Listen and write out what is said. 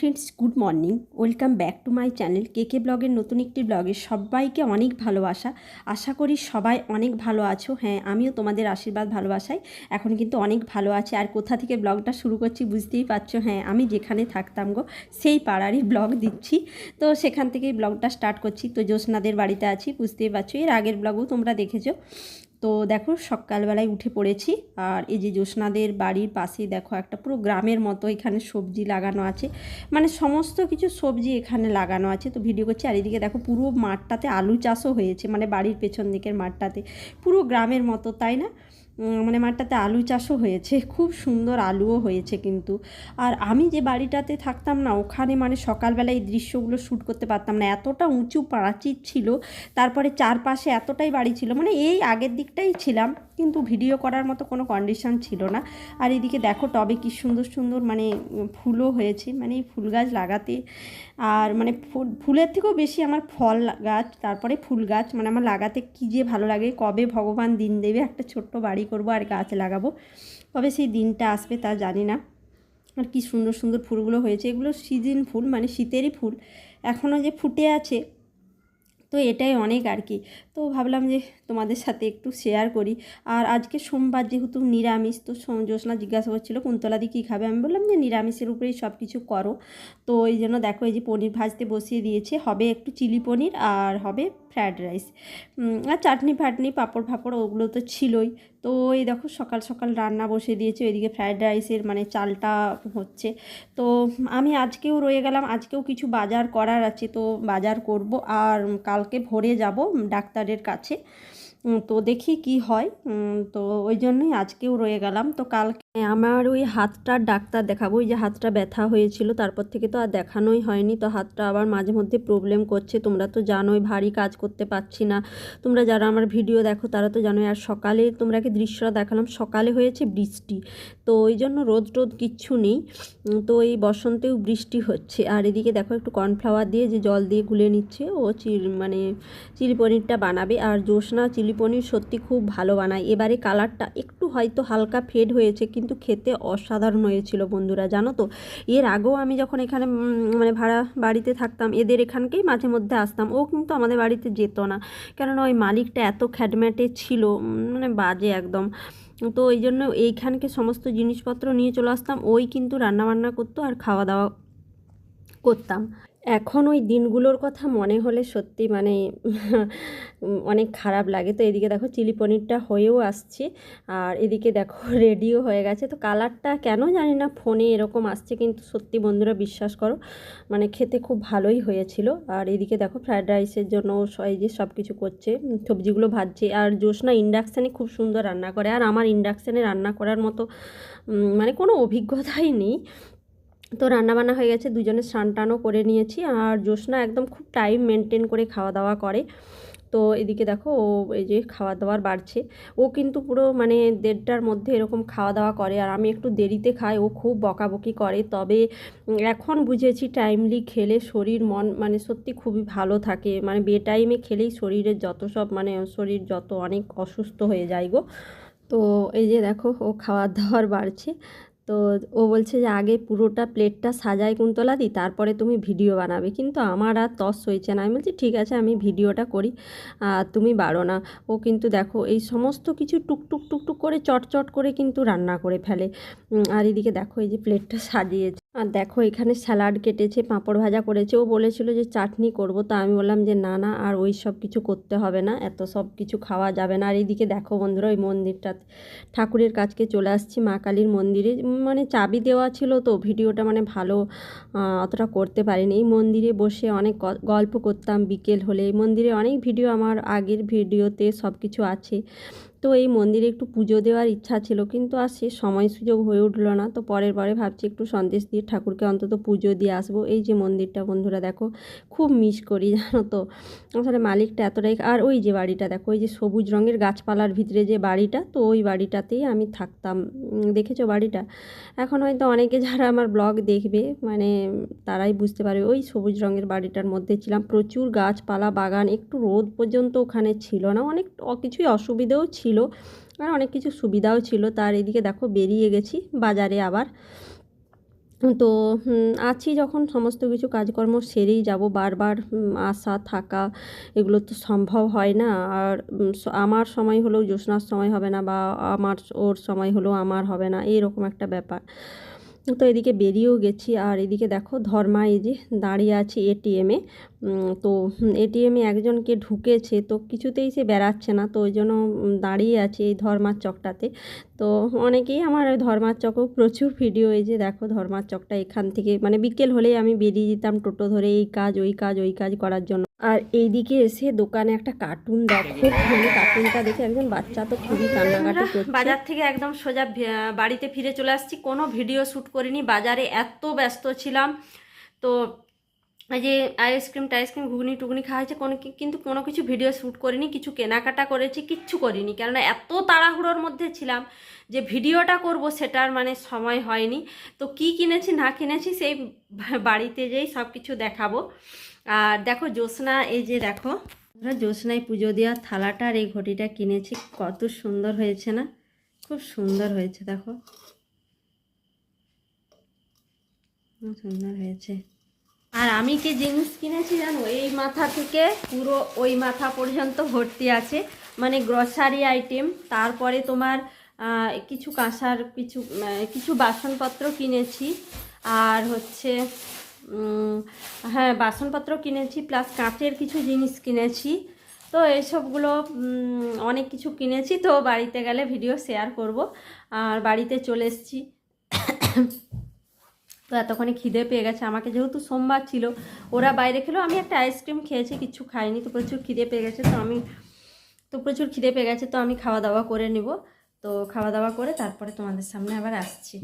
friends good morning welcome back to my channel K K ব্লগের নতুন একটি ব্লগে সবাইকে অনেক ভালোবাসা। আশা করি সবাই অনেক ভালো আছো। হ্যাঁ আমিও তোমাদের আশীর্বাদ ভালোবাসাই এখন কিন্তু অনেক ভালো আছে। আর কোথা থেকে ব্লগটা শুরু করছি বুঝতেই পারছ। হ্যাঁ আমি যেখানে থাকতাম গো, সেই পাড়ারই ব্লগ দিচ্ছি। তো সেখান থেকেই ব্লগটা স্টার্ট করছি। তো জ্যোৎস্নাদের বাড়িতে আছি, বুঝতেই পারছ। এর আগের ব্লগও তোমরা দেখেছ। তো দেখো সকালবেলায় উঠে পড়েছি আর এই যে জ্যোৎস্নাদের বাড়ির পাশেই দেখো একটা পুরো গ্রামের মতো এখানে সবজি লাগানো আছে। মানে সমস্ত কিছু সবজি এখানে লাগানো আছে। তো ভিডিও করছি, আর এদিকে দেখো পুরো মাঠটাতে আলু চাষও হয়েছে মানে বাড়ির পেছন দিকের মাঠটাতে। পুরো গ্রামের মতো, তাই না? মানে মাঠটাতে আলু চাষও হয়েছে, খুব সুন্দর আলুও হয়েছে কিন্তু। আর আমি যে বাড়িটাতে থাকতাম না, ওখানে মানে সকালবেলা এই দৃশ্যগুলো শ্যুট করতে পারতাম না। এতটা উঁচু প্রাচীর ছিল, তারপরে চারপাশে এতটাই বাড়ি ছিল মানে এই আগের দিকটাই ছিলাম, কিন্তু ভিডিও করার মতো কোনো কন্ডিশন ছিল না। আর এদিকে দেখো টবে কি সুন্দর সুন্দর মানে ফুলও হয়েছে মানে এই ফুল গাছ লাগাতে। আর মানে ফুল, ফুলের থেকেও বেশি আমার ফল গাছ, তারপরে ফুল গাছ মানে আমার লাগাতে কী যে ভালো লাগে, কবে ভগবান দিন দেবে একটা ছোট্ট বাড়ি করব আর গাছ লাগাবো। কবে সেই দিনটা আসবে তা জানি না। আর কি সুন্দর সুন্দর ফুলগুলো হয়েছে। এগুলো সিজন ফুল মানে শীতেরই ফুল। এখনও যে ফুটে আছে, তো এটাই অনেক আর কি। তো ভাবলাম যে তোমাদের সাথে একটু শেয়ার করি। আর আজকে সোমবার যেহেতু নিরামিষ, তো জ্যোৎস্না জিজ্ঞাসা করছিল, কুন্তলাদি কী খাবে? আমি বললাম যে নিরামিষের উপরেই সব কিছু করো। তো এই জন্য দেখো, এই যে পনির ভাজতে বসিয়ে দিয়েছে। হবে একটু চিলি পনির আর হবে ফ্রায়েড রাইস আর চাটনি ফাটনি, পাঁপড় ফাপড়, ওগুলো তো ছিলই। তো এই দেখো, সকাল সকাল রান্না বসিয়ে দিয়েছে। ওইদিকে ফ্রায়েড রাইসের মানে চালটা হচ্ছে। তো আমি আজকেও রয়ে গেলাম। আজকেও কিছু বাজার করার আছে, তো বাজার করব। আর কালকে ভোরে যাব ডাক্তারের কাছে। তো দেখি কি হয়। তো ওই জন্যই আজকেও রয়ে গেলাম। তো কালকে আমার ওই হাতটার ডাক্তার দেখাবো। ওই যে হাতটা ব্যথা হয়েছিল, তারপর থেকে তো আর দেখানোই হয়নি। তো হাতটা আবার মাঝে মধ্যে প্রবলেম করছে। তোমরা তো জানোই, ভারী কাজ করতে পারছি না। তোমরা যারা আমার ভিডিও দেখো, তারা তো জানোই, আর সকালে তোমরাকে দৃশ্যটা দেখালাম? সকালে হয়েছে বৃষ্টি। তো ওই জন্য রোদ টোদ কিচ্ছু নেই। তো এই বসন্তেও বৃষ্টি হচ্ছে। আর এদিকে দেখো, একটু কর্নফ্লাওয়ার দিয়ে যে জল দিয়ে গুলে নিচ্ছে, ও চিল মানে চিলি পনিরটা বানাবে। আর জোসনা, চিলি পনির সত্যি খুব ভালো বানায়। এবারে কালারটা একটু হয়তো হালকা ফেড হয়েছে, কিন্তু খেতে অসাধারণ হয়েছিল বন্ধুরা, জানো তো? এর আগেও আমি যখন এখানে মানে ভাড়া বাড়িতে থাকতাম, এদের এখানকেই মাঝে মধ্যে আসতাম। ও কিন্তু আমাদের বাড়িতে যেত না। কেননা ওই মালিকটা এত খ্যাটম্যাটে ছিল মানে বাজে একদম। তো এই জন্য এইখানকে সমস্ত জিনিসপত্র নিয়ে চলে আসতাম। ওই কিন্তু রান্নাবান্না করতো আর খাওয়া দাওয়া করতাম। এখন ওই দিনগুলোর কথা মনে হলে সত্যি মানে অনেক খারাপ লাগে। তো এদিকে দেখো চিলি পনিরটা হয়েও আসছে। আর এদিকে দেখো রেডিও হয়ে গেছে। তো কালারটা কেন জানি না, ফোনে এরকম আসছে কিন্তু সত্যি বন্ধুরা বিশ্বাস করো মানে খেতে খুব ভালোই হয়েছিল। আর এদিকে দেখো ফ্রায়েড রাইসের জন্য এই যে সব কিছু করছে সবজিগুলো ভাজছে। আর জোসনা ইন্ডাকশানে খুব সুন্দর রান্না করে। আর আমার ইন্ডাকশানে রান্না করার মতো মানে কোনো অভিজ্ঞতাই নেই। তো রান্নাবান্না হয়ে গেছে, দুজনে স্নান টানও করে নিয়েছি আর জ্যোৎস্না একদম খুব টাইম মেনটেন করে খাওয়া দাওয়া করে। তো এদিকে দেখো ও এই যে খাওয়া দাওয়ার বাড়ছে। ও কিন্তু পুরো মানে দেড়টার মধ্যে এরকম খাওয়া দাওয়া করে আর আমি একটু দেরিতে খাই, ও খুব বকাবকি করে। তবে এখন বুঝেছি টাইমলি খেলে শরীর মন মানে সত্যি খুবই ভালো থাকে। মানে বে টাইমে খেলেই শরীরের যত সব মানে শরীর যত অনেক অসুস্থ হয়ে যায় গো। তো এই যে দেখো ও খাওয়ার দাওয়ার বাড়ছে। তো ও বলছে যে, আগে পুরোটা প্লেটটা সাজায় কুন্তলা দিই তারপরে তুমি ভিডিও বানাবে। কিন্তু আমার আর তস হয়েছে না। আমি বলছি, ঠিক আছে, আমি ভিডিওটা করি আর তুমি বাড়ো না। ও কিন্তু দেখো, এই সমস্ত কিছু টুকটুক টুকটুক করে চটচট করে কিন্তু রান্না করে ফেলে। আর এদিকে দেখো, এই যে প্লেটটা সাজিয়েছে। আর দেখো এখানে স্যালাড কেটেছে, পাঁপড় ভাজা করেছে। ও বলেছিল যে চাটনি করব, তো আমি বললাম যে না না, আর ওই সব কিছু করতে হবে না, এত সব কিছু খাওয়া যাবে না। আর এইদিকে দেখো বন্ধুরা, ওই মন্দিরটা, ঠাকুরের কাছকে চলে আসছি মা কালীর মন্দিরে। মানে চাবি দেওয়া ছিল তো, ভিডিওটা মানে ভালো অতটা করতে পারিনি। এই মন্দিরে বসে অনেক গল্প করতাম বিকেল হলে। এই মন্দিরে অনেক ভিডিও, আমার আগের ভিডিওতে সব কিছু আছে। তো এই মন্দিরে একটু পুজো দেওয়ার ইচ্ছা ছিল, কিন্তু আর সে সময় সুযোগ হয়ে উঠল না। তো পরের বারে ভাবছি একটু সন্দেশ দিয়ে ঠাকুরকে অন্তত পুজো দিয়ে আসব। এই যে মন্দিরটা বন্ধুরা দেখো, খুব মিস করি জানো তো। আসলে মালিকটা এতটাই, আর ওই যে বাড়িটা দেখো, ওই যে সবুজ রঙের গাছপালার ভিতরে যে বাড়িটা, তো ওই বাড়িটাতেই আমি থাকতাম। দেখেছ বাড়িটা? এখন হয়তো অনেকে যারা আমার ব্লগ দেখবে মানে তারাই বুঝতে পারবে, ওই সবুজ রঙের বাড়িটার মধ্যে ছিলাম। প্রচুর গাছপালা, বাগান, একটু রোদ পর্যন্ত ওখানে ছিল না। অনেক কিছুই অসুবিধেও ছিল আর অনেক কিছু সুবিধাও ছিল। তার এদিকে দেখো বেরিয়ে গেছি বাজারে আবার। তো আছি যখন সমস্ত কিছু কাজকর্ম সেরেই যাব। বারবার আসা, থাকা এগুলো তো সম্ভব হয় না। আর আমার সময় হলেও জ্যোৎস্নার সময় হবে না বা আমার, ওর সময় হলেও আমার হবে না। এরকম একটা ব্যাপার। তো এদিকে বেরিয়েও গেছি। আর এদিকে দেখো ধর্মা এই যে দাঁড়িয়ে আছে এটিএমে তো এটিএমে একজনকে ঢুকেছে, তো কিছুতেই সে বেড়াচ্ছে না, তো ওই জন্য দাঁড়িয়ে আছে এই ধর্মার চকটাতে। তো অনেকেই আমার ধর্মার চকেও প্রচুর ভিডিও, এই যে দেখো ধর্মার চকটা এখান থেকে মানে বিকেল হলেই আমি বেরিয়ে যেতাম টোটো ধরে এই কাজ, ওই কাজ ওই কাজ করার জন্য। আর এইদিকে এসে দোকানে একটা কার্টুন দেখো কার্টুনটা দেখে একজন বাচ্চা তো খুবই কান্নাকাটি করছে। বাজার থেকে একদম সোজা বাড়িতে ফিরে চলে আসছি। কোনো ভিডিও শ্যুট করিনি বাজারে এত ব্যস্ত ছিলাম। তো যে আইসক্রিম টাইসক্রিম ঘুগনি টুগনি খাওয়া হয়েছে, কোনো কিন্তু কোনো কিছু ভিডিও শ্যুট করিনি, কিছু কেনাকাটা করেছি, কিচ্ছু করিনি। কেননা এত তাড়াহুড়োর মধ্যে ছিলাম যে ভিডিওটা করব, সেটার মানে সময় হয়নি। তো কি কিনেছি, না কিনেছি, সেই বাড়িতে যেই সব কিছু দেখাবো। আর দেখো জ্যোৎস্না, এই যে দেখো জ্যোৎস্নায় পুজো দেওয়ার থালাটার এই ঘটিটা কিনেছি, কত সুন্দর হয়েছে না? খুব সুন্দর হয়েছে, দেখো। সুন্দর হয়েছে। আর আমি কি জিনিস কিনেছি, জানো? এই মাথা থেকে পুরো ওই মাথা পর্যন্ত ভর্তি আছে। মানে গ্রসারি আইটেম তারপরে তোমার কিছু কাঁসার কিছু কিছু বাসনপত্র কিনেছি। আর হচ্ছে হ্যাঁ বাসনপত্র কিনেছি প্লাস কাঁচের কিছু জিনিস কিনেছি। তো এইসবগুলো অনেক কিছু কিনেছি। তো বাড়িতে গেলে ভিডিও শেয়ার করব। আর বাড়িতে চলে এসেছি। তো এতক্ষণে খিদে পেয়ে গেছে। আমাকে যেহেতু সোমবার ছিল, ওরা বাইরে খেলো। আমি একটা আইসক্রিম খেয়েছি, কিছু খাইনি, তো প্রচুর খিদে পেয়ে গেছে। তো আমি, তো প্রচুর খিদে পেয়ে গেছে, তো আমি খাওয়া দাওয়া করে নিব। তো খাওয়া দাওয়া করে তারপরে তোমাদের সামনে আবার আসছি।